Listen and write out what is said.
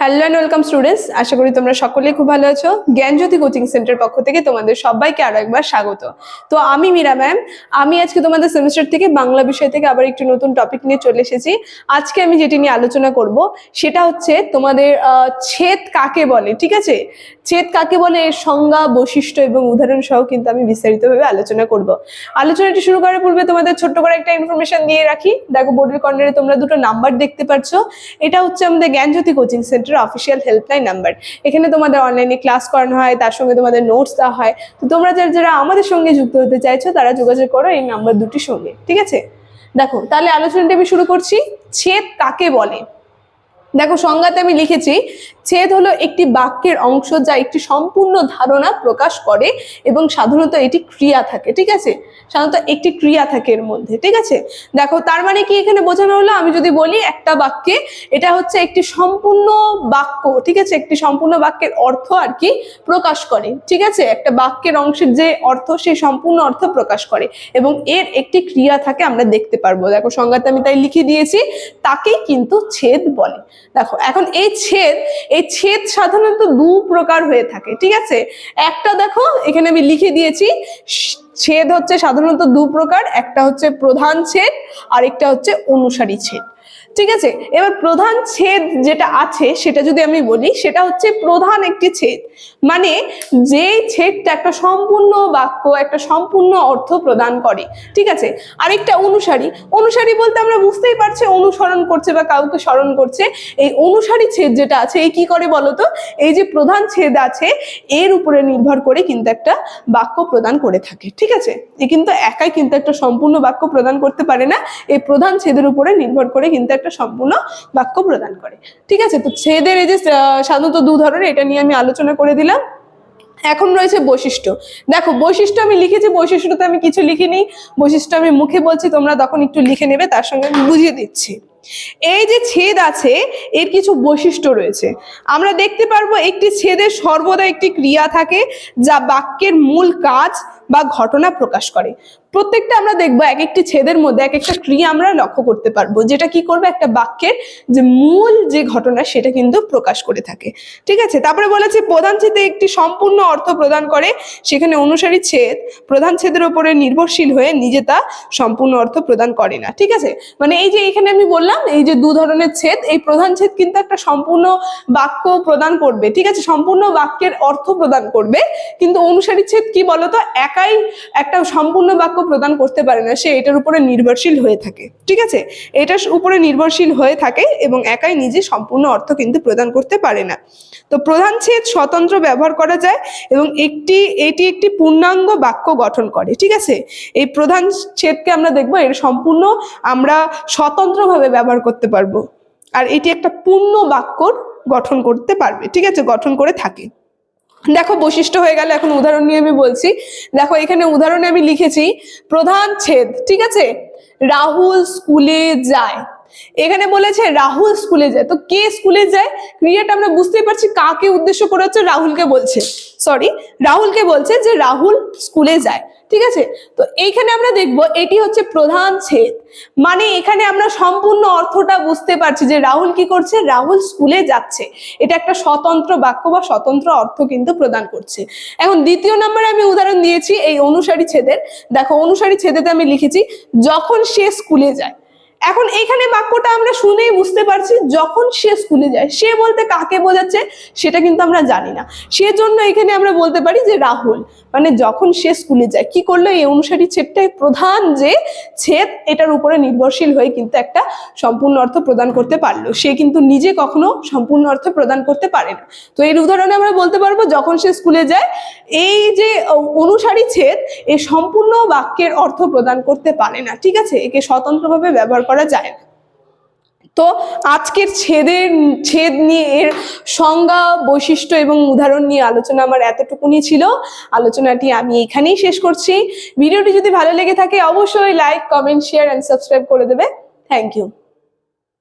Hello and welcome students আশা করি তোমরা সকলেই খুব ভালো আছো। জ্ঞানজ্যোতি কোচিং সেন্টার পক্ষ থেকে তোমাদের সবাইকে আরও একবার স্বাগত। তো আমি মীরা ম্যাম আমি আজকে তোমাদের সেমিস্টার থেকে বাংলা বিষয় থেকে আবার একটি নতুন টপিক নিয়ে চলে এসেছি। আজকে আমি যেটি নিয়ে আলোচনা করব, সেটা হচ্ছে তোমাদের ছেদ কাকে বলে, ঠিক আছে? ছেদ কাকে বলে? এর সংজ্ঞা, বৈশিষ্ট্য এবং উদাহরণ সহ কিন্তু আমি বিস্তারিতভাবে আলোচনা করব। আলোচনাটি শুরু করার পূর্বে তোমাদের ছোট্ট করে একটা ইনফরমেশন দিয়ে রাখি। দেখো বোর্ডের কর্নারে তোমরা দুটো নাম্বার দেখতে পাচ্ছ এটা হচ্ছে আমাদের Gyanjyoti coaching centre official helpline number. এখানে তোমাদের অনলাইনে ক্লাস করানো হয়, তার সঙ্গে তোমাদের নোটস দেওয়া হয়। তো তোমরা যারা যারা আমাদের সঙ্গে যুক্ত হতে চাইছো, তারা যোগাযোগ করো এই নাম্বার দুটির সঙ্গে, ঠিক আছে? দেখো, তাহলে আলোচনাটা আমি শুরু করছি, ছেদ তাকে বলে? দেখো, সংজ্ঞাতে আমি লিখেছি, ছেদ হলো একটি বাক্যের অংশ যা একটি সম্পূর্ণ ধারণা প্রকাশ করে এবং সাধারণত এটি ক্রিয়া থাকে, ঠিক আছে? সাধারণত একটি ক্রিয়া থাকে এর মধ্যে, ঠিক আছে? দেখো, তার মানে কি এখানে বোঝানো হলো? আমি যদি বলি একটা বাক্যে, এটা হচ্ছে একটি সম্পূর্ণ বাক্য, ঠিক আছে? একটি সম্পূর্ণ বাক্যের অর্থ আর কি প্রকাশ করে, ঠিক আছে? একটা বাক্যের অংশের যে অর্থ, সেই সম্পূর্ণ অর্থ প্রকাশ করে এবং এর একটি ক্রিয়া থাকে, আমরা দেখতে পারব। দেখো, সংজ্ঞাতে আমি তাই লিখে দিয়েছি, তাকেই কিন্তু ছেদ বলে। দেখো, এখন এই ছেদ এই ছেদ সাধারণত দু প্রকার হয়ে থাকে, ঠিক আছে? একটা দেখো, এখানে আমি লিখে দিয়েছি, ছেদ হচ্ছে সাধারণত দু প্রকার, একটা হচ্ছে প্রধান ছেদ আর একটা হচ্ছে অনুসারী ছেদ। ঠিক আছে? এবার প্রধান ছেদ যেটা আছে, সেটা যদি আমি বলি, সেটা হচ্ছে প্রধান একটি ছেদ। মানে যে ছেদটা একটা সম্পূর্ণ বাক্য, একটা সম্পূর্ণ অর্থ প্রদান করে, ঠিক আছে? আরেকটা অনুসারী অনুসারী বলতে আমরা বুঝতেই পারছি, অনুসরণ করছে বা কাউকে স্মরণ করছে। এই অনুসারী ছেদ যেটা আছে, এই কি করে বলতো? এই যে প্রধান ছেদ আছে, এর উপরে নির্ভর করে কিন্তু একটা বাক্য প্রদান করে থাকে, ঠিক আছে? এ কিন্তু একাই কিন্তু একটা সম্পূর্ণ বাক্য প্রদান করতে পারে না, এই প্রধান ছেদের উপরে নির্ভর করে কিন্তু একটা সম্পূর্ণ বাক্য প্রদান করে। ঠিক আছে? তো ছেদের এই যে সাধারণত দু ধরনের, এটা নিয়ে আমি আলোচনা করে দিলাম। এখন রয়েছে বৈশিষ্ট্য। দেখো, বৈশিষ্ট্য আমি লিখেছি বৈশিষ্ট্যতে আমি কিছু লিখিনি। বৈশিষ্ট্য আমি মুখে বলছি, তোমরা তখন একটু লিখে নেবে, তার সঙ্গে আমি বুঝিয়ে দিচ্ছি। এই যে ছেদ আছে, এর কিছু বৈশিষ্ট্য রয়েছে। আমরা দেখতে পারব একটি ছেদের সর্বদা একটি ক্রিয়া থাকে, যা বাক্যের মূল কাজ বা ঘটনা প্রকাশ করে। প্রত্যেকটা আমরা দেখব এক একটি ছেদের মধ্যে এক একটা ক্রিয়া আমরা লক্ষ্য করতে পারব, যেটা কি করবে? একটা বাক্যের যে মূল যে ঘটনা, সেটা কিন্তু প্রকাশ করে থাকে। ঠিক আছে? তারপরে বলেছে, প্রধান ছেদে একটি সম্পূর্ণ অর্থ প্রদান করে, সেখানে অনুসারী ছেদ, প্রধান ছেদের উপরে নির্ভরশীল হয়ে নিজে তা সম্পূর্ণ অর্থ প্রদান করে না। ঠিক আছে? মানে এই যে এখানে আমি বললাম এই যে দু ধরনের ছেদ, এই প্রধান ছেদ কিন্তু একটা সম্পূর্ণ বাক্য প্রদান করবে, ঠিক আছে? সম্পূর্ণ বাক্যের অর্থ প্রদান করবে, কিন্তু অনুসারী ছেদ কি বলতো? একাই একটা সম্পূর্ণ বাক্য প্রদান করতে পারে না, সে এটার উপরে নির্ভরশীল হয়ে থাকে, ঠিক আছে? এটার উপরে নির্ভরশীল হয়ে থাকে এবং একাই নিজে সম্পূর্ণ অর্থ কিন্তু প্রদান করতে পারে না। তো প্রধান ছেদ স্বতন্ত্র ব্যবহার করা যায় এবং একটি, এটি একটি পূর্ণাঙ্গ বাক্য গঠন করে, ঠিক আছে? এই প্রধান ছেদকে আমরা দেখব, এর সম্পূর্ণ আমরা স্বতন্ত্রভাবে ব্যবহার করতে পারব। আর এটি একটা পূর্ণ বাক্যর গঠন করতে পারবে। ঠিক আছে? গঠন করে থাকে। দেখো, বৈশিষ্ট্য হয়ে গেল। এখন উদাহরণ নিয়ে আমি বলছি। দেখো, এখানে উদাহরণে আমি লিখেছি, প্রধান ছেদ, ঠিক আছে? রাহুল স্কুলে যায়। এখানে বলেছে রাহুল স্কুলে যায়। তো কে স্কুলে যায়? ক্রিয়াটা আমরা বুঝতেই পারছি কাকে উদ্দেশ্য করে হচ্ছে রাহুলকে বলছে। সরি রাহুলকে বলছে যে রাহুল স্কুলে যায়। ঠিক আছে? তো এইখানে আমরা দেখব এটি হচ্ছে প্রধান ছেদ। মানে এখানে আমরা সম্পূর্ণ অর্থটা বুঝতে পারছি যে রাহুল কি করছে? রাহুল স্কুলে যাচ্ছে। এটা একটা স্বতন্ত্র বাক্য বা স্বতন্ত্র অর্থ কিন্তু প্রদান করছে। এখন দ্বিতীয় নম্বরে আমি উদাহরণ দিয়েছি এই অনুসারী ছেদের। দেখো, অনুসারী ছেদেতে আমি লিখেছি, যখন সে স্কুলে যায় এখন এইখানে বাক্যটা আমরা শুনেই বুঝতে পারছি যখন সে স্কুলে যায়। সে বলতে কাকে বোঝাচ্ছে সেটা কিন্তু আমরা জানি না। সেজন্য এখানে আমরা বলতে পারি যে রাহুল মানে যখন সে স্কুলে যায়, কি করল? এই অনুসারী ছেদটাই প্রধান যে ছেদ এটার উপরে নির্ভরশীল হয়ে কিন্তু একটা সম্পূর্ণ অর্থ প্রদান করতে পারল। সে কিন্তু নিজে কখনো সম্পূর্ণ অর্থ প্রদান করতে পারে না। তো এর উদাহরণে আমরা বলতে পারব, যখন সে স্কুলে যায়, এই যে অনুসারী ছেদ এই সম্পূর্ণ বাক্যের অর্থ প্রদান করতে পারে না। ঠিক আছে? একে স্বতন্ত্রভাবে ব্যবহার করা যায় না। তো আজকের ছেদের, ছেদ নিয়ে এর সংজ্ঞা, বৈশিষ্ট্য এবং উদাহরণ নিয়ে আলোচনা আমার এতটুকুনি ছিল। আলোচনাটি আমি এখানেই শেষ করছি। ভিডিওটি যদি ভালো লেগে থাকে, অবশ্যই like comment share and subscribe করে দেবে। Thank you